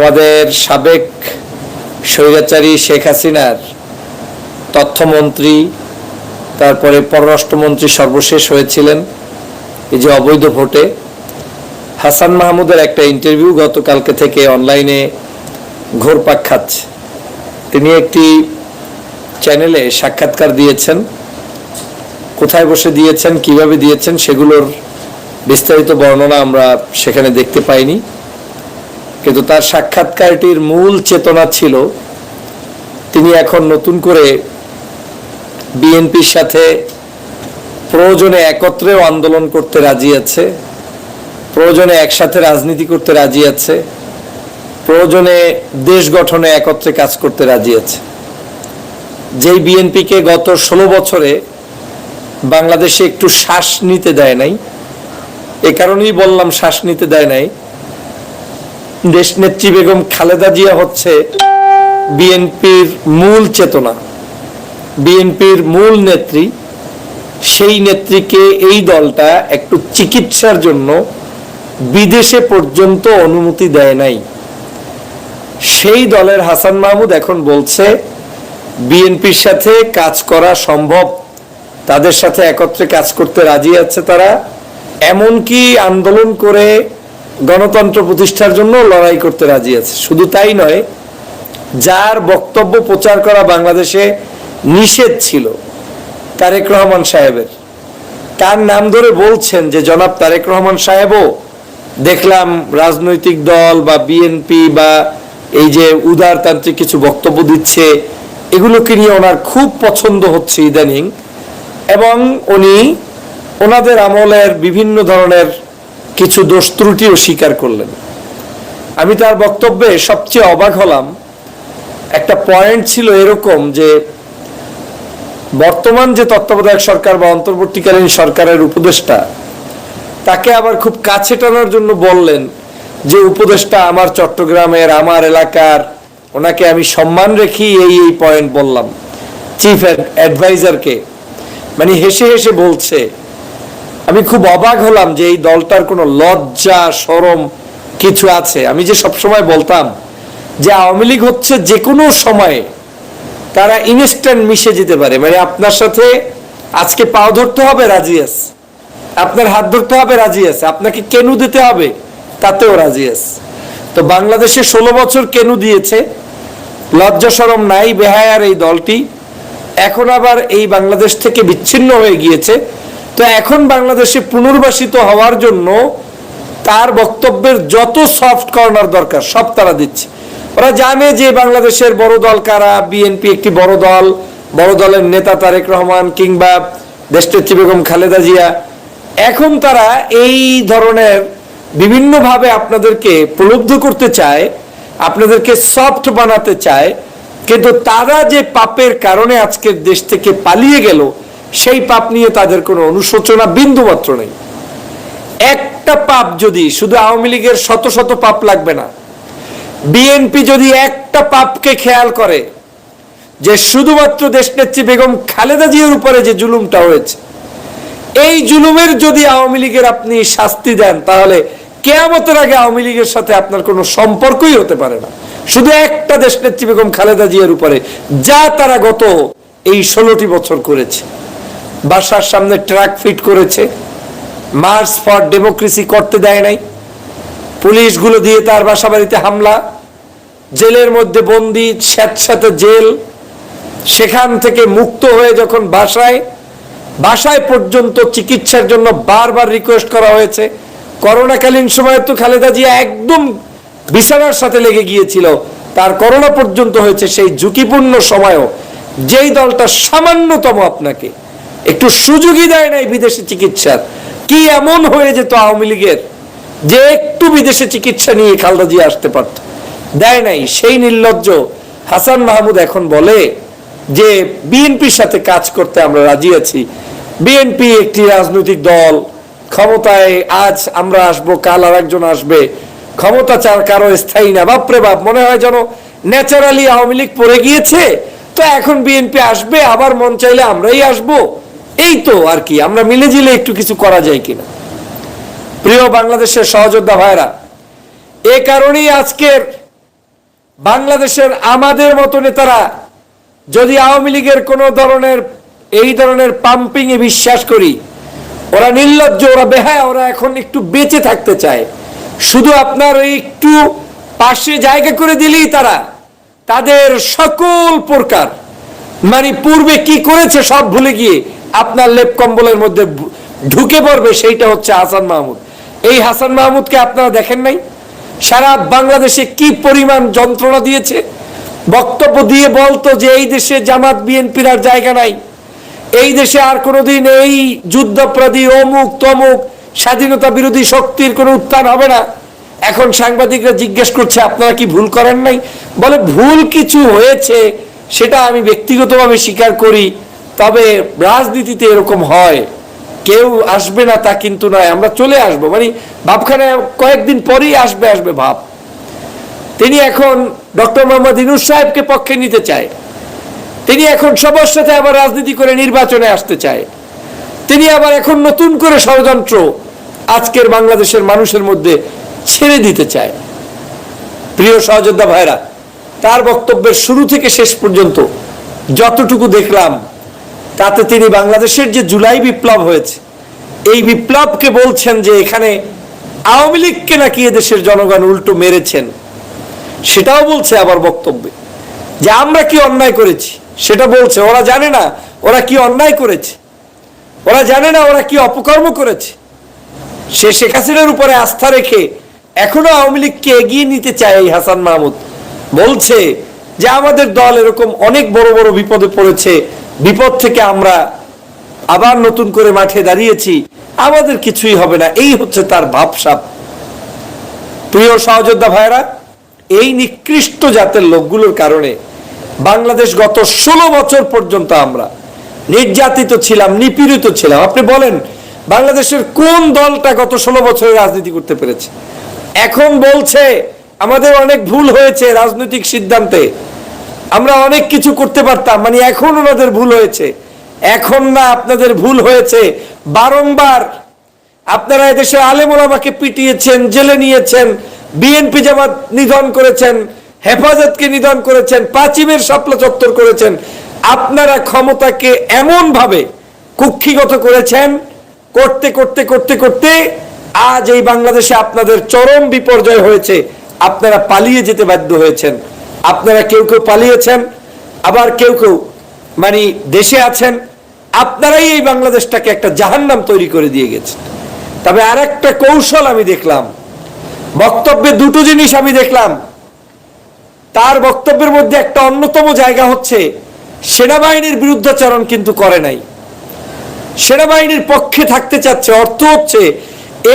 আমাদের সাবেক স্বৈরাচারী শেখ হাসিনার তথ্যমন্ত্রী, তারপরে পররাষ্ট্রমন্ত্রী সর্বশেষ হয়েছিলেন এই যে অবৈধ ভোটে। হাসান মাহমুদের একটা ইন্টারভিউ গতকালকে থেকে অনলাইনে ঘোরপাক খাচ্ছে। তিনি একটি চ্যানেলে সাক্ষাৎকার দিয়েছেন। কোথায় বসে দিয়েছেন, কীভাবে দিয়েছেন, সেগুলোর বিস্তারিত বর্ণনা আমরা সেখানে দেখতে পাইনি। কিন্তু তার সাক্ষাৎকারটির মূল চেতনা ছিল, তিনি এখন নতুন করে বিএনপির সাথে প্রয়োজনে একত্রেও আন্দোলন করতে রাজি আছে, প্রয়োজনে একসাথে রাজনীতি করতে রাজি আছে, প্রয়োজনে দেশ গঠনে একত্রে কাজ করতে রাজি আছে। যেই বিএনপিকে গত ষোলো বছরে বাংলাদেশে একটু শ্বাস নিতে দেয় নাই, এ কারণেই বললাম শ্বাস নিতে দেয় নাই দেশনেত্রী বেগম খালেদা জিয়া হচ্ছে বিএনপির মূল চেতনা। বিএনপির মূল নেত্রী, সেই নেত্রীকে এই দলটা একটু চিকিৎসার জন্য বিদেশে পর্যন্ত অনুমতি দেয় নাই। সেই দলের হাসান মাহমুদ এখন বলছে, বিএনপির সাথে কাজ করা সম্ভব, তাদের সাথে একত্রে কাজ করতে রাজি আছে তারা। এমনকি আন্দোলন করে গণতন্ত্র প্রতিষ্ঠার জন্য লড়াই করতে রাজি আছে। শুধু তাই নয়, যার বক্তব্য প্রচার করা বাংলাদেশে নিষেধ ছিল, তারেক রহমান সাহেবের। তার নাম ধরে বলছেন যে, জনাব তারেক রহমান সাহেবও দেখলাম রাজনৈতিক দল বা বিএনপি বা এই যে উদারতান্ত্রিক কিছু বক্তব্য দিচ্ছে, এগুলোকে নিয়ে ওনার খুব পছন্দ হচ্ছে ইদানিং এবং উনি ওনাদের আমলের বিভিন্ন ধরনের কিছু দোষ ত্রুটিও স্বীকার করলেন। আমি তার বক্তব্যে সবচেয়ে অবাক হলাম। একটা পয়েন্ট ছিল এরকম যে, বর্তমান যে তত্ত্বাবধায়ক সরকার বা অন্তর্বর্তীকালীন সরকারের উপদেষ্টা, তাকে আবার খুব কাছে টানার জন্য বললেন যে, উপদেষ্টা, আমার চট্টগ্রামের, আমার এলাকার, ওনাকে আমি সম্মান রেখি এই এই পয়েন্ট বললাম। চিফ অ্যাডভাইজারকে মানে হেসে হেসে বলছে আমি খুব অবাক হলাম যে এই দলটার কোনো লজ্জা, সরম কিছু আছে। আমি যে সবসময় বলতাম যে আওয়ামী লীগ হচ্ছে যে কোনো সময়ে তারা ইনস্ট্যান্ট মিশে যেতে পারে। মানে আপনার সাথে আজকে পাও ধরতে হবে রাজি আছে। আপনার হাত ধরতে হবে রাজি আছে। আপনাকে কেনু দিতে হবে তাতেও রাজি আছে। তো বাংলাদেশে ষোলো বছর কেনু দিয়েছে? লজ্জা, সরম নাই বেহায়ার এই দলটি। এখন আবার এই বাংলাদেশ থেকে বিচ্ছিন্ন হয়ে গিয়েছে। তো এখন বাংলাদেশে পুনর্বাসিত হওয়ার জন্য তার বক্তব্যের যত সফট কর্নার দরকার, সব তারা দিচ্ছে। ওরা জানে যে বাংলাদেশের বড় দল কারা? বিএনপি একটি বড় দল, বড় দলের নেতা তারেক রহমান কিংবা দেশনেত্রী বেগম খালেদা জিয়া। এখন তারা এই ধরনের বিভিন্নভাবে আপনাদেরকে প্রলুব্ধ করতে চায়, আপনাদেরকে সফট বানাতে চায়, কিন্তু তারা যে পাপের কারণে আজকের দেশ থেকে পালিয়ে গেল সেই পাপ নিয়ে তাদের কোনো অনুশোচনা বিন্দু মাত্র নেই। একটা পাপ যদি শুধু আওয়ামী লীগের শত শত পাপ লাগবে না, বিএনপি যদি একটা পাপকে খেয়াল করে যে শুধুমাত্র দেশনেত্রী বেগম খালেদা জিয়ার উপরে যে জুলুমটা হয়েছে, এই জুলুমের যদি আওয়ামী লীগের আপনি শাস্তি দেন, তাহলে কেয়ামতের আগে আওয়ামী লীগের সাথে আপনার কোনো সম্পর্কই হতে পারে না। শুধু একটা দেশনেত্রী বেগম খালেদা জিয়ার উপরে, যা তারা গত এই ষোলোটি বছর করেছে। বাসার সামনে ট্রাক ফিট করেছে। মার্চ ফর ডেমোক্রেসি করতে দেয় নাই। পুলিশগুলো দিয়ে তার বাসা বাড়িতে হামলা। জেলের মধ্যে বন্দি, স্যাঁতস্যাঁতে জেল। সেখান থেকে মুক্ত হয়ে যখন বাসায় বাসায় পর্যন্ত চিকিৎসার জন্য বারবার রিকোয়েস্ট করা হয়েছে। করোনাকালীন সময় তো খালেদা জিয়া একদম বিছানার সাথে লেগে গিয়েছিল। তার করোনা পর্যন্ত হয়েছে সেই ঝুঁকিপূর্ণ সময়ও। যেই দলটা সামান্যতম আপনাকে। একটু সুযোগই দেয় নাই বিদেশি চিকিৎসার কি এমন হয়ে যেত আওয়ামী লীগের? যে একটু বিদেশে চিকিৎসা নিয়ে খালদা জিয়া আসতে পারত। দেয় নাই। সেই নির্লজ্জ হাসান মাহমুদ এখন বলে যে, বিএনপির সাথে কাজ করতে আমরা রাজি আছি। বিএনপি একটি রাজনৈতিক দল। ক্ষমতায় আজ আমরা আসব, কাল আর একজন আসবে। ক্ষমতা চার কারও স্থায়ী না। বাপরে বাপ, মনে হয় যেন ন্যাচারালি আওয়ামী লীগ পড়ে গিয়েছে। তো এখন বিএনপি আসবে, আবার মন চাইলে আমরাই আসব। এই তো আর কি, আমরা মিলে জিলে একটু কিছু করা যায় কিনা। প্রিয় বাংলাদেশের সহযোদ্ধা ভাইরা এ কারণেই আজকের বাংলাদেশের আমাদের মতো নেতারা যদি আওয়ামী লীগের কোন ধরনের, এই ধরনের পাম্পিং এ বিশ্বাস করি, ওরা নির্লজ্জ, ওরা বেহায়, ওরা এখন একটু বেঁচে থাকতে চায়। শুধু আপনার ওই একটু পাশে জায়গা করে দিলেই তারা তাদের সকল প্রকার মানে পূর্বে কি করেছে সব ভুলে গিয়ে আপনার লেপ কম্বলের মধ্যে ঢুকে পড়বে সেইটা হচ্ছে হাসান মাহমুদ। এই হাসান মাহমুদকে আপনারা দেখেন নাই? সারা বাংলাদেশে কি পরিমাণ যন্ত্রণা দিয়েছে? বক্তব্য দিয়ে বলতো যে এই দেশে জামাত বিএনপির আর জায়গা নাই। এই দেশে আর কোনোদিন এই যুদ্ধপ্রাদী অমুক তমুক স্বাধীনতা বিরোধী শক্তির কোনো উত্থান হবে না। এখন সাংবাদিকরা জিজ্ঞেস করছে, আপনারা কি ভুল করেন নাই? বলে, ভুল কিছু হয়েছে, সেটা আমি ব্যক্তিগতভাবে স্বীকার করি। তবে রাজনীতিতে এরকম হয়, কেউ আসবে না তা কিন্তু নয়, আমরা চলে আসব। মানে ভাবখানে কয়েকদিন পরেই আসবে আসবে ভাব। তিনি এখন ডক্টর মোহাম্মদ ইনুস সাহেবকে পক্ষে নিতে চায়। তিনি এখন সবার সাথে আবার রাজনীতি করে নির্বাচনে আসতে চায়। তিনি আবার এখন নতুন করে ষড়যন্ত্র আজকের বাংলাদেশের মানুষের মধ্যে ছেড়ে দিতে চায়। প্রিয় সহযোদ্ধা ভাইরা, তার বক্তব্যের শুরু থেকে শেষ পর্যন্ত যতটুকু দেখলাম তাতে তিনি বাংলাদেশের যে জুলাই বিপ্লব হয়েছে, এই বিপ্লবকে বলছেন যে এখানে আওয়ামী লীগকে নাকি এদেশের জনগণ উল্টো মেরেছেন। সেটাও বলছে আবার বক্তব্যে। যে আমরা কি অন্যায় করেছি, সেটা বলছে। ওরা জানে না ওরা কি অন্যায় করেছে। ওরা জানে না ওরা কি অপকর্ম করেছে। সে শেখ হাসিনার উপরে আস্থা রেখে এখনও আওয়ামী লীগকে এগিয়ে নিতে চায় এই হাসান মাহমুদ। বলছে যে আমাদের দল এরকম অনেক বড় বড় বিপদে পড়েছে বিপদ থেকে আমরা আবার নতুন করে মাঠে দাঁড়িয়েছি, আমাদের কিছুই হবে না। এই হচ্ছে তার ভাবসাব। প্রিয় সহযোদ্ধা ভাইরা এই নিকৃষ্ট জাতের লোকগুলোর কারণে বাংলাদেশ গত ষোলো বছর পর্যন্ত আমরা নির্যাতিত ছিলাম, নিপীড়িত ছিলাম। আপনি বলেন, বাংলাদেশের কোন দলটা গত ষোলো বছরে রাজনীতি করতে পেরেছে? এখন বলছে, আমাদের অনেক ভুল হয়েছে রাজনৈতিক সিদ্ধান্তে। আমরা অনেক কিছু করতে পারতাম মানে এখন ওনাদের ভুল হয়েছে। এখন না, আপনাদের ভুল হয়েছে। বারংবার আপনারা এদেশে আলেমোলামাকে পিটিয়েছেন, জেলে নিয়েছেন, বিএনপি জামাত নিধন করেছেন, হেফাজতকে নিধন করেছেন পাঁচিমের স্বপ্ন চত্বর করেছেন। আপনারা ক্ষমতাকে এমন ভাবে কুক্ষিগত করেছেন, করতে করতে করতে করতে আজ এই বাংলাদেশে আপনাদের চরম বিপর্যয় হয়েছে। আপনারা পালিয়ে যেতে বাধ্য হয়েছেন। আপনারা কেউ কেউ পালিয়েছেন, আবার কেউ কেউ মানে দেশে আছেন, আপনারাই এই বাংলাদেশটাকে একটা জাহান্নাম তৈরি করে দিয়ে গেছেন। তবে আর একটা কৌশল আমি দেখলাম, বক্তব্যে দুটো জিনিস আমি দেখলাম। তার বক্তব্যের মধ্যে একটা অন্যতম জায়গা হচ্ছে, সেনাবাহিনীর বিরুদ্ধাচরণ কিন্তু করে নাই। সেনাবাহিনীর পক্ষে থাকতে চাচ্ছে, অর্থ হচ্ছে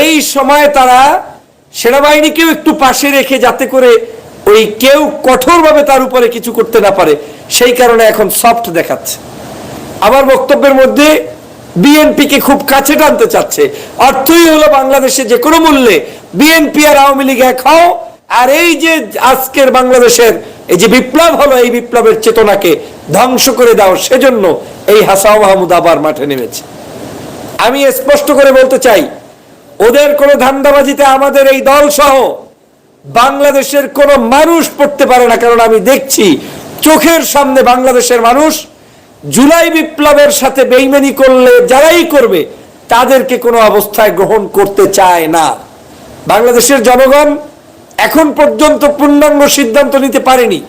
এই সময় তারা সেনাবাহিনীকেও একটু পাশে রেখে যাতে করে ওই কেউ কঠোরভাবে তার উপরে কিছু করতে না পারে, সেই কারণে এখন সফট দেখাচ্ছে। আমার বক্তব্যের মধ্যে বিএনপিকে খুব কাছে টানতে চাচ্ছে। অর্থই হলো বাংলাদেশে যে কোনো মূল্যে বিএনপি আর আওয়ামী লীগ এক হও, আর এই যে আজকের বাংলাদেশের এই যে বিপ্লব হলো, এই বিপ্লবের চেতনাকে ধ্বংস করে দাও, সেজন্য এই হাসাও মাহমুদ আবার মাঠে নেমেছে। আমি স্পষ্ট করে বলতে চাই, ওদের কোনো ধান্দাবাজিতে আমাদের এই দল সহ বাংলাদেশের কোন মানুষ পড়তে পারে না, কারণ আমি দেখছি চোখের সামনে বাংলাদেশের মানুষ জুলাই বিপ্লবের সাথে বেইমানি করলে যারাই করবে, তাদেরকে কোনো অবস্থায় গ্রহণ করতে চায় না। বাংলাদেশের জনগণ এখন পর্যন্ত পূর্ণাঙ্গ সিদ্ধান্ত নিতে পারেনি।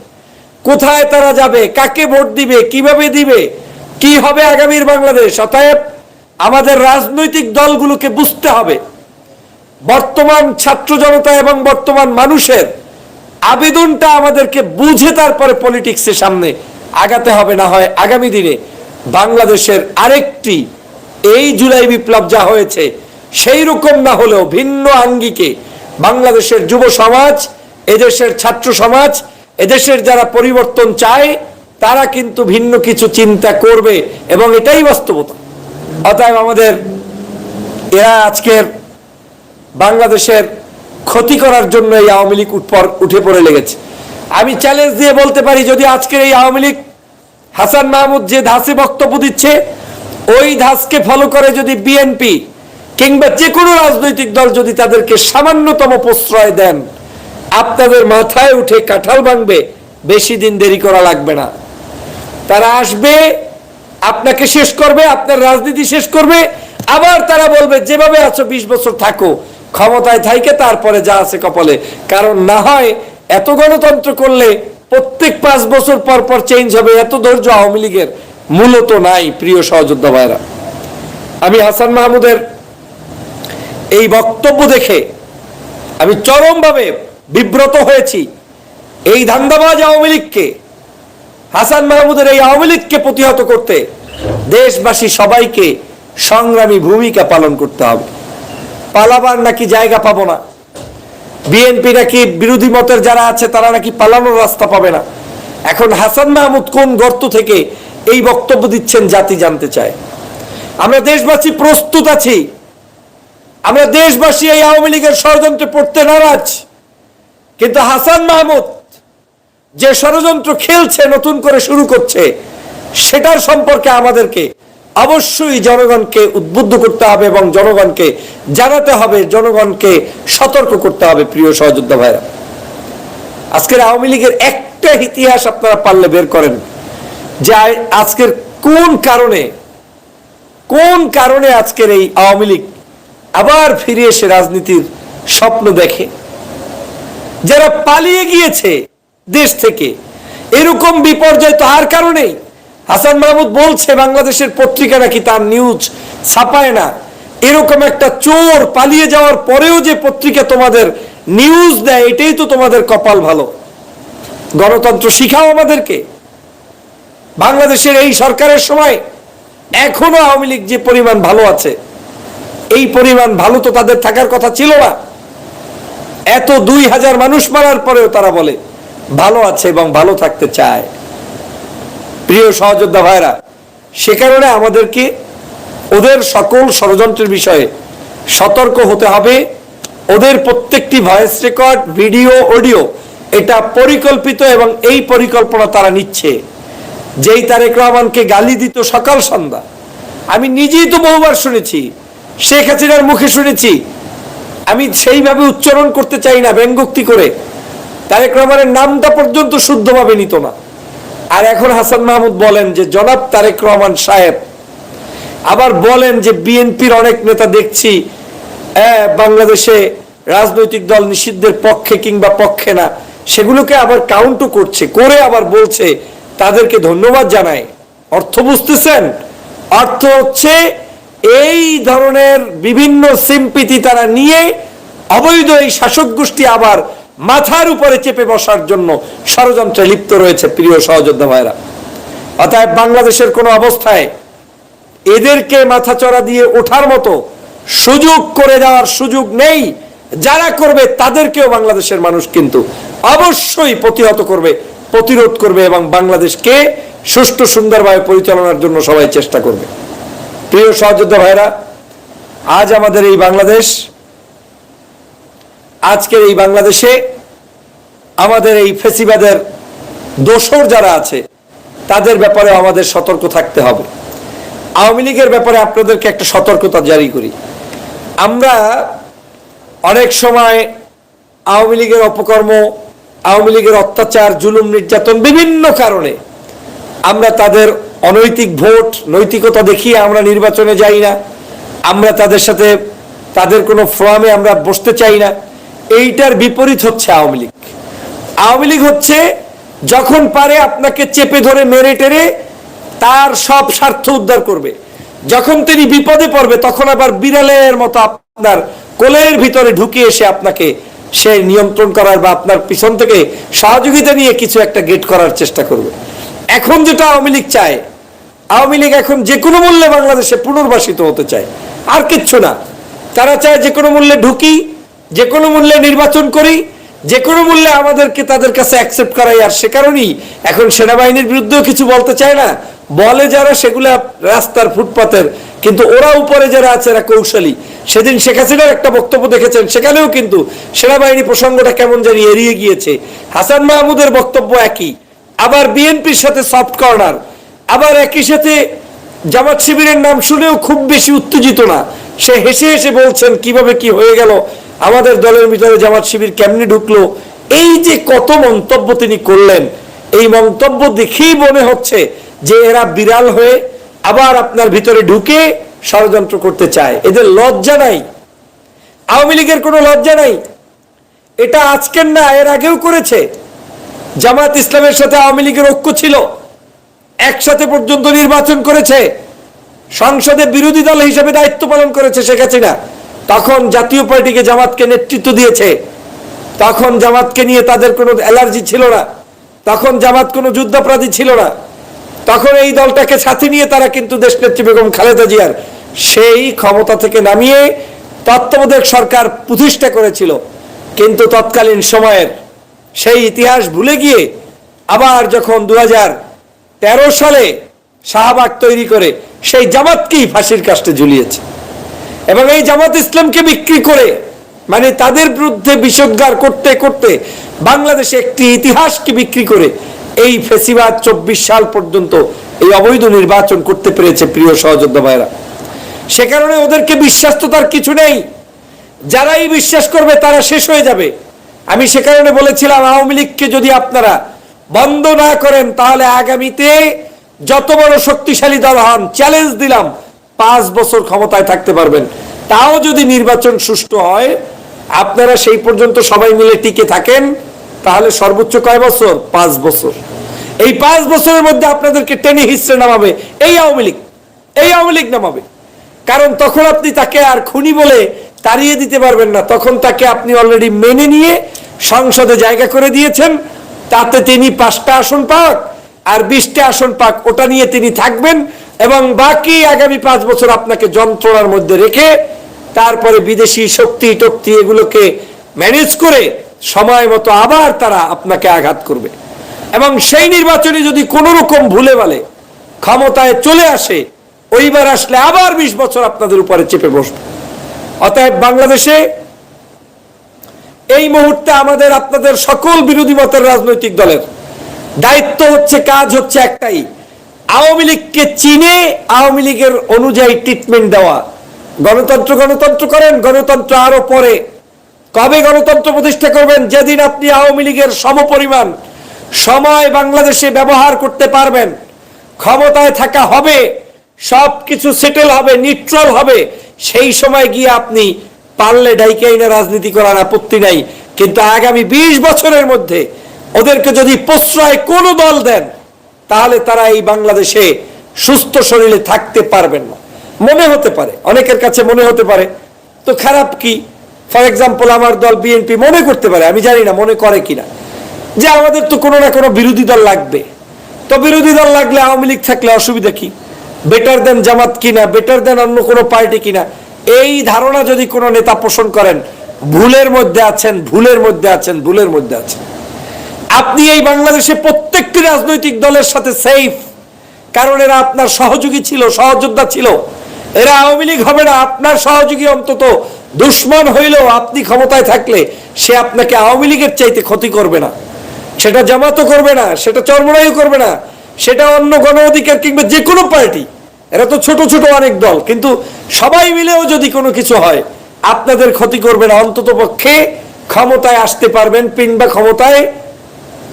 কোথায় তারা যাবে, কাকে ভোট দিবে, কীভাবে দিবে, কি হবে আগামীর বাংলাদেশ? অতএব আমাদের রাজনৈতিক দলগুলোকে বুঝতে হবে। বর্তমান ছাত্র জনতা এবং বর্তমান মানুষের আবেদনটা আমাদেরকে বুঝে তারপরে পলিটিক্সের সামনে আগাতে হবে, না হয় আগামী দিনে বাংলাদেশের আরেকটি, এই জুলাই বিপ্লব যা হয়েছে সেই রকম না হলেও ভিন্ন আঙ্গিকে বাংলাদেশের যুব সমাজ, এদেশের ছাত্র সমাজ, এদেশের যারা পরিবর্তন চায়, তারা কিন্তু ভিন্ন কিছু চিন্তা করবে এবং এটাই বাস্তবতা। অতএব আমাদের এরা আজকের বাংলাদেশের ক্ষতি করার জন্য এই আওয়ামী লীগ উঠে পড়ে লেগেছে। আমি চ্যালেঞ্জ দিয়ে বলতে পারি, যদি আজকের এই আওয়ামী লীগ হাসান মাহমুদ যে ধাসে বক্তব্য দিচ্ছে, ওই ধাসকে ফলো করে যদি বিএনপি কিংবা যে কোনো রাজনৈতিক দল যদি তাদেরকে সামান্যতম প্রশ্রয় দেন, আপনাদের মাথায় উঠে কাঁঠাল ভাঙবে, বেশি দিন দেরি করা লাগবে না। তারা আসবে, আপনাকে শেষ করবে, আপনার রাজনীতি শেষ করবে, আবার তারা বলবে, যেভাবে আছো বিশ বছর থাকো। ক্ষমতায় থাইকে তারপরে যা আছে কপালে। কারণ না হয় এত গণতন্ত্র করলে প্রত্যেক পাঁচ বছর পর পর চেঞ্জ হবে, এত ধৈর্য আওয়ামী লীগের মূলত নাই, প্রিয় সহযোদ্ধা ভাইরা আমি হাসান মাহমুদের এই বক্তব্য দেখে আমি চরমভাবে বিব্রত হয়েছি। এই ধান্দাবাজ আওয়ামী লীগকে, হাসান মাহমুদের এই আওয়ামী লীগকে প্রতিহত করতে দেশবাসী সবাইকে সংগ্রামী ভূমিকা পালন করতে হবে। পালাবার নাকি জায়গা পাবো না। বিএনপি নাকি বিরোধী মতের যারা আছে, তারা নাকি পালানোর রাস্তা পাবে না। এখন হাসান মাহমুদ কোন গর্ত থেকে এই বক্তব্য দিচ্ছেন জাতি জানতে চায়। আমরা দেশবাসী প্রস্তুত আছি। আমরা দেশবাসী এই আওয়ামী লীগের ষড়যন্ত্রে পড়তে নারাজ। কিন্তু হাসান মাহমুদ যে ষড়যন্ত্র খেলছে, নতুন করে শুরু করছে, সেটার সম্পর্কে আমাদেরকে অবশ্যই জনগণকে উদ্বুদ্ধ করতে হবে এবং জনগণকে জানাতে হবে, জনগণকে সতর্ক করতে হবে, প্রিয় সহযোদ্ধা ভাইরা। আজকের আওয়ামী লীগের একটা ইতিহাস আপনারা পারলে বের করেন, যে আজকের কোন কারণে কোন কারণে আজকের এই আওয়ামী লীগ আবার ফিরে এসে রাজনীতির স্বপ্ন দেখে? যারা পালিয়ে গিয়েছে দেশ থেকে, এরকম বিপর্যয় তো আর কারণেই হাসান মাহমুদ বলছে, বাংলাদেশের পত্রিকা নাকি তার নিউজ ছাপায় না? এরকম একটা চোর পালিয়ে যাওয়ার পরেও যে পত্রিকা তোমাদের নিউজ দেয়, এটাই তো তোমাদের কপাল ভালো। গণতন্ত্র শিখাও আমাদেরকে। বাংলাদেশের এই সরকারের সময় এখনও আওয়ামী লীগ যে পরিমাণ ভালো আছে, এই পরিমাণ ভালো তো তাদের থাকার কথা ছিল না। এত দুই হাজার মানুষ মারার পরেও তারা বলে, ভালো আছে এবং ভালো থাকতে চায়। প্রিয় সহযোদ্ধা ভাইরা, সে কারণে আমাদেরকে ওদের সকল ষড়যন্ত্রের বিষয়ে সতর্ক হতে হবে। ওদের প্রত্যেকটি ভয়েস রেকর্ড ভিডিও অডিও এটা পরিকল্পিত এবং এই পরিকল্পনা তারা নিচ্ছে। যেই তারেক রহমানকে গালি দিত সকাল সন্ধ্যা, আমি নিজেই তো বহুবার শুনেছি, শেখ হাসিনার মুখে শুনেছি। আমি সেইভাবে উচ্চারণ করতে চাই না ব্যঙ্গোক্তি করে। তারেক রহমানের নামটা পর্যন্ত শুদ্ধভাবে নিত না। আর এখন হাসান মাহমুদ বলেন যে, জনাব তারেক রহমান সাহেব আবার বলেন যে, বিএনপির অনেক নেতা দেখছি বাংলাদেশে রাজনৈতিক দল নিষিদ্ধের পক্ষে কিংবা পক্ষে না, সেগুলোকে আবার কাউন্টও করছে, করে আবার বলছে, তাদেরকে ধন্যবাদ জানায়। অর্থ বুঝতেছেন? অর্থ হচ্ছে, এই ধরনের বিভিন্ন সিম্পিতি তারা নিয়ে অবৈধ এই শাসক গোষ্ঠী আবার মাথার উপরে চেপে বসার জন্য ষড়যন্ত্রে লিপ্ত রয়েছে প্রিয় সহযোদ্ধা ভাইরা। অতএব বাংলাদেশের কোনো অবস্থায় এদেরকে মাথা চড়া দিয়ে ওঠার মতো সুযোগ করে দেওয়ার সুযোগ নেই। যারা করবে তাদেরকেও বাংলাদেশের মানুষ কিন্তু অবশ্যই প্রতিহত করবে, প্রতিরোধ করবে এবং বাংলাদেশকে সুষ্ঠু সুন্দরভাবে পরিচালনার জন্য সবাই চেষ্টা করবে। প্রিয় সহযোদ্ধা ভাইরা, আজ আমাদের এই বাংলাদেশ আজকের এই বাংলাদেশে আমাদের এই ফেসিবাদের দোসর যারা আছে, তাদের ব্যাপারে আমাদের সতর্ক থাকতে হবে। আওয়ামী লীগের ব্যাপারে আপনাদেরকে একটা সতর্কতা জারি করি। আমরা অনেক সময় আওয়ামী লীগের অপকর্ম, আওয়ামী লীগের অত্যাচার, জুলুম, নির্যাতন বিভিন্ন কারণে আমরা তাদের অনৈতিক ভোট, নৈতিকতা দেখিয়ে আমরা নির্বাচনে যাই না। আমরা তাদের সাথে, তাদের কোনো ফোরামে আমরা বসতে চাই না। এইটার বিপরীত হচ্ছে আওয়ামী লীগ। আওয়ামী লীগ হচ্ছে যখন পারে আপনাকে চেপে ধরে, মেরে টেরে তার সব স্বার্থ উদ্ধার করবে। যখন তিনি বিপদে পড়বে, তখন আবার বিড়ালের মতো আপনার কোলের ভিতরে ঢুকে এসে আপনাকে সে নিয়ন্ত্রণ করার বা আপনার পিছন থেকে সহযোগিতা নিয়ে কিছু একটা গেট করার চেষ্টা করবে। এখন যেটা আওয়ামী লীগ চায়, আওয়ামী লীগ এখন যে কোনো মূল্যে বাংলাদেশে পুনর্বাসিত হতে চায়। আর কিচ্ছু না। তারা চায় যে কোনো মূল্যে ঢুকি যে কোনো মূল্যে নির্বাচন করি যে কোনো মূল্যে আমাদেরকে তাদের কাছে অ্যাকসেপ্ট করাই, আর সে কারণেই এখন সেনাবাহিনীর বিরুদ্ধেও কিছু বলতে চায় না। বলে যারা সেগুলা রাস্তার ফুটপাতের, কিন্তু ওরা উপরে যারা আছে, এরা কৌশলী। সেদিন শেখ হাসিনার একটা বক্তব্য দেখেছেন, সেখানেও কিন্তু সেনাবাহিনী প্রসঙ্গটা কেমন জানি এড়িয়ে গিয়েছে। হাসান মাহমুদের বক্তব্য একই। আবার বিএনপির সাথে সফট কর্নার আবার একই সাথে জামাত শিবিরের নাম শুনেও খুব বেশি উত্তেজিত না। সে হেসে হেসে বলছেন, কীভাবে কি হয়ে গেল আমাদের দলের ভিতরে জামাত শিবির কেমনি ঢুকলো? এই যে কত মন্তব্য তিনি করলেন, এই মন্তব্য দেখেই মনে হচ্ছে যে এরা বিড়াল হয়ে আবার আপনার ভিতরে ঢুকে ষড়যন্ত্র করতে চায়। এদের লজ্জা নাই। আওয়ামী লীগের কোনো লজ্জা নাই। এটা আজকের না, এর আগেও করেছে। জামাত ইসলামের সাথে আওয়ামী লীগের ঐক্য ছিল। একসাথে পর্যন্ত নির্বাচন করেছে। সংসদে বিরোধী দল হিসেবে দায়িত্ব পালন করেছে শেখ হাসিনা। তখন জাতীয় পার্টিকে জামাতকে নেতৃত্ব দিয়েছে। তখন জামাতকে নিয়ে তাদের কোনো অ্যালার্জি ছিল না। তখন জামাত কোনো যুদ্ধাপরাধী ছিল না। তখন এই দলটাকে সাথে নিয়ে তারা কিন্তু দেশনেত্রী বেগম খালেদা জিয়ার সেই ক্ষমতা থেকে নামিয়ে তত্ত্বাবধায়ক সরকার প্রতিষ্ঠা করেছিল। কিন্তু তৎকালীন সময়ের সেই ইতিহাস ভুলে গিয়ে আবার যখন দু সালে শাহবাগ তৈরি করে, সেই জামাতকেই ফাঁসির কাস্টে ঝুলিয়েছে। এবং এই জামাত ইসলামকে বিক্রি করে মানে তাদের বিরুদ্ধে বিষোদ্গার করতে করতে বাংলাদেশে একটি ইতিহাসকে বিক্রি করে এই ফেসিবাদ চব্বিশ সাল পর্যন্ত এই অবৈধ নির্বাচন করতে পেরেছে প্রিয় সহযোদ্ধা ভাইরা সে কারণে ওদেরকে বিশ্বাস তো তার কিছু নেই। যারাই বিশ্বাস করবে তারা শেষ হয়ে যাবে। আমি সে কারণে বলেছিলাম, আওয়ামী লীগকে যদি আপনারা বন্ধ না করেন, তাহলে আগামীতে যত বড় শক্তিশালী দল হন চ্যালেঞ্জ দিলাম পাঁচ বছর ক্ষমতায় থাকতে পারবেন। তাও যদি নির্বাচন সুষ্ঠু হয়, আপনারা সেই পর্যন্ত সবাই মিলে টিকে থাকেন, তাহলে সর্বোচ্চ কয় বছর? পাঁচ বছর। এই পাঁচ বছরের মধ্যে আপনাদেরকে টেনে হিসড়ে নামাবে। এই আওয়ামী লীগ। এই আওয়ামী লীগ নামাবে। কারণ তখন আপনি তাকে আর খুনি বলে তাড়িয়ে দিতে পারবেন না। তখন তাকে আপনি অলরেডি মেনে নিয়ে সংসদে জায়গা করে দিয়েছেন। তাতে তিনি পাঁচটা আসন পাক, আর বিশটা আসন পাক, ওটা নিয়ে তিনি থাকবেন। এবং বাকি আগামী পাঁচ বছর আপনাকে যন্ত্রণার মধ্যে রেখে তারপরে বিদেশি শক্তি টক্তি এগুলোকে ম্যানেজ করে সময় মতো আবার তারা আপনাকে আঘাত করবে। এবং সেই নির্বাচনে যদি কোনো রকম ভুলে বলে, ক্ষমতায় চলে আসে, ওইবার আসলে আবার বিশ বছর আপনাদের উপরে চেপে বসবে। অতএব বাংলাদেশে এই মুহূর্তে আমাদের আপনাদের সকল বিরোধী মতের রাজনৈতিক দলের দায়িত্ব হচ্ছে, কাজ হচ্ছে একটাই আওয়ামী লীগকে চিনে আওয়ামী লীগের অনুযায়ী ট্রিটমেন্ট দেওয়া। গণতন্ত্র গণতন্ত্র করেন, গণতন্ত্র আরও পরে। কবে গণতন্ত্র প্রতিষ্ঠা করবেন? যেদিন আপনি আওয়ামী লীগের সমপরিমাণ সময় বাংলাদেশে ব্যবহার করতে পারবেন। ক্ষমতায় থাকা হবে সব কিছু সেটেল হবে নিউট্রাল হবে। সেই সময় গিয়ে আপনি পারলে ডাইকাইনা রাজনীতি করার আপত্তি নাই। কিন্তু আগামী ২০ বছরের মধ্যে ওদেরকে যদি প্রশ্রয় কোনো দল দেন তাহলে তারা এই বাংলাদেশে সুস্থ শরীরে থাকতে পারবেন না। মনে হতে পারে, অনেকের কাছে মনে হতে পারে, তো খারাপ কি? ফর এক্সাম্পল আমার দল বিএনপি মনে করতে পারে, আমি জানি না মনে করে কিনা। যে আমাদের তো কোনো না কোনো বিরোধী দল লাগবে। তো বিরোধী দল লাগলে আওয়ামী লীগ থাকলে অসুবিধা কি? বেটার দেন জামাত কিনা বেটার দেন অন্য কোনো পার্টি কিনা? এই ধারণা যদি কোনো নেতা পোষণ করেন, ভুলের মধ্যে আছেন, ভুলের মধ্যে আছেন, ভুলের মধ্যে আছেন। আপনি এই বাংলাদেশে প্রত্যেকটি রাজনৈতিক দলের সাথে সেফ কারণ এরা আপনার সহযোগী ছিল, সহযোদ্ধা ছিল। এরা আওয়ামী লীগ হবে না, আপনার সহযোগী অন্তত। দুশ্মন হইলেও আপনি ক্ষমতায় থাকলে সে আপনাকে আওয়ামী লীগের চাইতে ক্ষতি করবে না। সেটা জামাতও করবে না, সেটা চরমরাইও করবে না, সেটা অন্য গণ অধিকার কিংবা যে কোনো পার্টি। এরা তো ছোট ছোট অনেক দল, কিন্তু সবাই মিলেও যদি কোনো কিছু হয়, আপনাদের ক্ষতি করবে না। অন্তত পক্ষে ক্ষমতায় আসতে পারবেন কিংবা ক্ষমতায়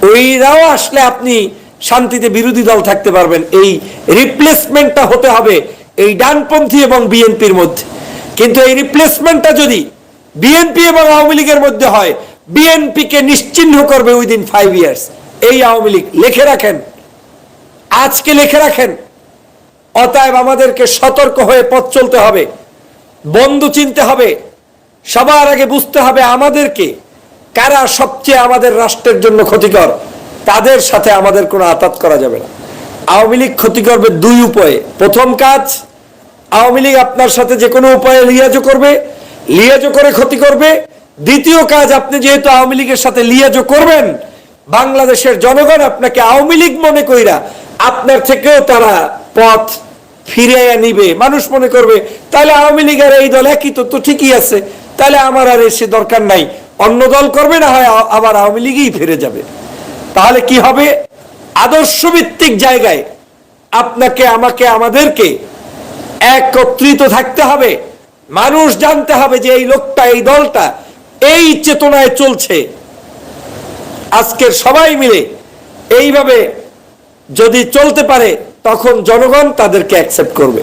ওইরাও আসলে আপনি শান্তিতে বিরোধী দল থাকতে পারবেন। এই রিপ্লেসমেন্টটা হতে হবে এই ডানপন্থী এবং বিএনপির মধ্যে। কিন্তু এই রিপ্লেসমেন্টটা যদি বিএনপি এবং আওয়ামী লীগের মধ্যে হয় বিএনপিকে নিশ্চিহ্ন করবে উইদিন ফাইভ ইয়ার্স এই আওয়ামী লীগ, লিখে রাখেন। আজকে লিখে রাখেন। অতএব আমাদেরকে সতর্ক হয়ে পথ চলতে হবে। বন্ধু চিনতে হবে। সবার আগে বুঝতে হবে আমাদেরকে কারা সবচেয়ে আমাদের রাষ্ট্রের জন্য ক্ষতিকর? তাদের সাথে আমাদের কোনো আতাত করা যাবে না। আওয়ামী লীগ ক্ষতি করবে দুই উপায়ে। প্রথম কাজ, আওয়ামী লীগ আপনার সাথে যে কোনো উপায়ে লিয়াজো করবে লিয়াজো করে ক্ষতি করবে। দ্বিতীয় কাজ, আপনি যেহেতু আওয়ামী লীগের সাথে লিয়াজো করবেন, বাংলাদেশের জনগণ আপনাকে আওয়ামী লীগ মনে কইরা আপনার থেকেও তারা পথ ফিরে নিবে। মানুষ মনে করবে, তাহলে আওয়ামী লীগ আর এই দল একই তো ঠিকই আছে। তাহলে আমার আর এসে দরকার নাই। অন্য দল করবে না হয় আবার আওয়ামী লীগই ফিরে যাবে। তাহলে কি হবে? আদর্শ ভিত্তিক জায়গায় আপনাকে, আমাকে, আমাদেরকে একত্রিত থাকতে হবে। মানুষ জানতে হবে যে এই লোকটা, এই দলটা এই চেতনায় চলছে। আজকের সবাই মিলে এইভাবে যদি চলতে পারে, তখন জনগণ তাদেরকে অ্যাকসেপ্ট করবে।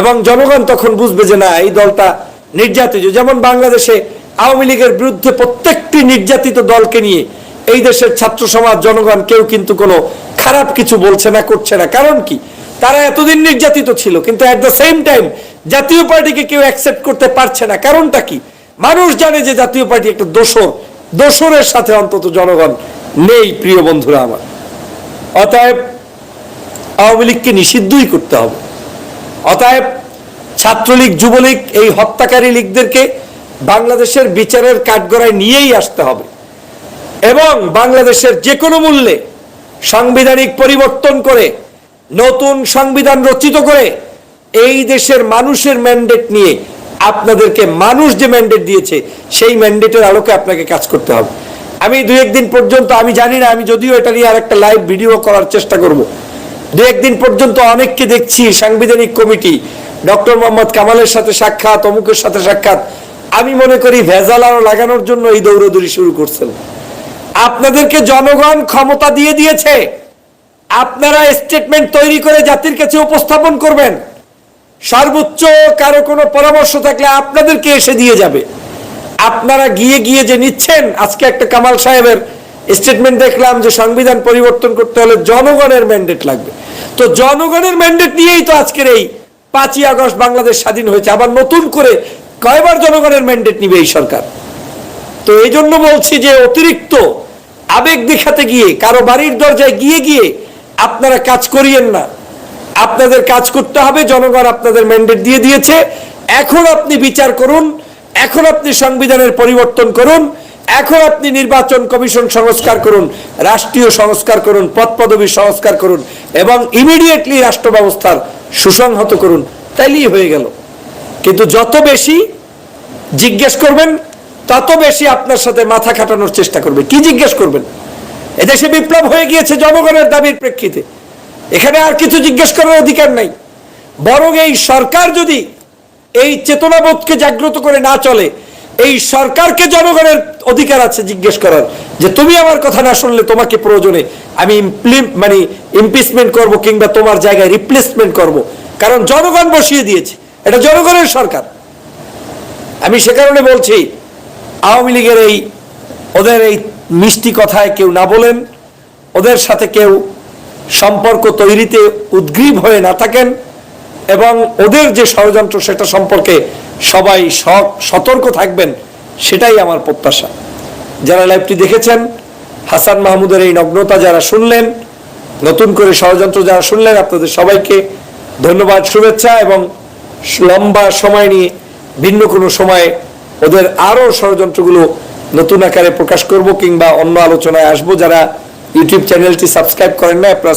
এবং জনগণ তখন বুঝবে যে না, এই দলটা নির্যাতিত। যেমন বাংলাদেশে আওয়ামী লীগের বিরুদ্ধে প্রত্যেকটি নির্যাতিত দলকে নিয়ে এই দেশের ছাত্র সমাজ, জনগণ কেউ কিন্তু কোনো খারাপ কিছু বলছে না, করছে না। কারণ কি? তারা এতদিন নির্যাতিত ছিল, কিন্তু অ্যাট দ্য সেম টাইম জাতীয় পার্টিকে কেউ অ্যাকসেপ্ট করতে পারছে না। কারণটা কি? মানুষ জানে যে জাতীয় পার্টি একটা দোষর। দোসরের সাথে অন্তত জনগণ নেই, প্রিয় বন্ধুরা আমার। অতএব আওয়ামী লীগকে নিষিদ্ধই করতে হবে। অতএব ছাত্রলীগ, যুবলীগ এই হত্যাকারী লীগদেরকে বাংলাদেশের বিচারের কাঠগড়ায় নিয়েই আসতে হবে। এবং বাংলাদেশের যে কোনো মূল্যে সাংবিধানিক পরিবর্তন করে, নতুন সংবিধান রচিত করে, এই দেশের মানুষের ম্যান্ডেট নিয়ে আপনাদেরকে মানুষ যে ম্যান্ডেট দিয়েছে, সেই ম্যান্ডেটের আলোকে আপনাকে কাজ করতে হবে। আমি দু একদিন পর্যন্ত, আমি জানি না, আমি যদিও এটা নিয়ে আর একটা লাইভ ভিডিও করার চেষ্টা করব। দু একদিন পর্যন্ত অনেককে দেখছি, সাংবিধানিক কমিটি, ডক্টর মোহাম্মদ কামালের সাথে সাক্ষাৎ, অমুকের সাথে সাক্ষাৎ আমি মনে করি ভেজাল আরও লাগানোর জন্য এই দৌড়দৌড়ি শুরু করছেন। আপনাদেরকে জনগণ ক্ষমতা দিয়ে দিয়েছে। আপনারা স্টেটমেন্ট তৈরি করে জাতির কাছে উপস্থাপন করবেন। সর্বোচ্চ কারও কোনো পরামর্শ থাকলে আপনাদেরকে এসে দিয়ে যাবে। আপনারা গিয়ে গিয়ে যে নিচ্ছেন, আজকে একটা কামাল সাহেবের স্টেটমেন্ট দেখলাম যে সংবিধান পরিবর্তন করতে হলে জনগণের ম্যান্ডেট লাগবে। তো জনগণের ম্যান্ডেট নিয়েই তো আজকের এই পাঁচই আগস্ট বাংলাদেশ স্বাধীন হয়েছে। আবার নতুন করে কয়বার জনগণের ম্যান্ডেট নিবে এই সরকার? তো এই জন্য বলছি যে অতিরিক্ত আবেগ দেখাতে গিয়ে, কারও বাড়ির দরজায় গিয়ে গিয়ে আপনারা কাজ করিয়েন না। আপনাদের কাজ করতে হবে, জনগণ আপনাদের ম্যান্ডেট দিয়ে দিয়েছে। এখন আপনি বিচার করুন, এখন আপনি সংবিধানের পরিবর্তন করুন, এখন আপনি নির্বাচন কমিশন সংস্কার করুন, রাষ্ট্রীয় সংস্কার করুন, পদ পদবী সংস্কার করুন, এবং ইমিডিয়েটলি রাষ্ট্র ব্যবস্থার সুসংহত করুন। তাইলেই হয়ে গেল। কিন্তু যত বেশি জিজ্ঞেস করবেন, তত বেশি আপনার সাথে মাথা খাটানোর চেষ্টা করবে। কি জিজ্ঞেস করবেন? এদেশে বিপ্লব হয়ে গিয়েছে জনগণের দাবির প্রেক্ষিতে। এখানে আর কিছু জিজ্ঞেস করার অধিকার নাই। বরং এই সরকার যদি এই চেতনাবোধকে জাগ্রত করে না চলে, এই সরকারকে জনগণের অধিকার আছে জিজ্ঞেস করার, যে তুমি আমার কথা না শুনলে তোমাকে প্রয়োজনে আমি মানে ইমপিচমেন্ট করব কিংবা তোমার জায়গায় রিপ্লেসমেন্ট করব। কারণ জনগণ বসিয়ে দিয়েছে। এটা জনগণের সরকার। আমি সে কারণে বলছি, আওয়ামী লীগের এই, ওদের এই মিষ্টি কথায় কেউ না বলেন, ওদের সাথে কেউ সম্পর্ক তৈরিতে উদ্গ্রীব হয়ে না থাকেন এবং ওদের যে ষড়যন্ত্র সেটা সম্পর্কে সবাই সতর্ক থাকবেন, সেটাই আমার প্রত্যাশা। যারা লাইভটি দেখেছেন, হাসান মাহমুদের এই নগ্নতা যারা শুনলেন, নতুন করে ষড়যন্ত্র যারা শুনলেন, আপনাদের সবাইকে ধন্যবাদ, শুভেচ্ছা এবং লম্বা সময় নিয়ে, ভিন্ন কোনো সময়ে ওদের আরও ষড়যন্ত্রগুলো নতুন আকারে প্রকাশ করব কিংবা অন্য আলোচনায় আসব। যারা ইউটিউব চ্যানেলটি সাবস্ক্রাইব করেন না আপনারা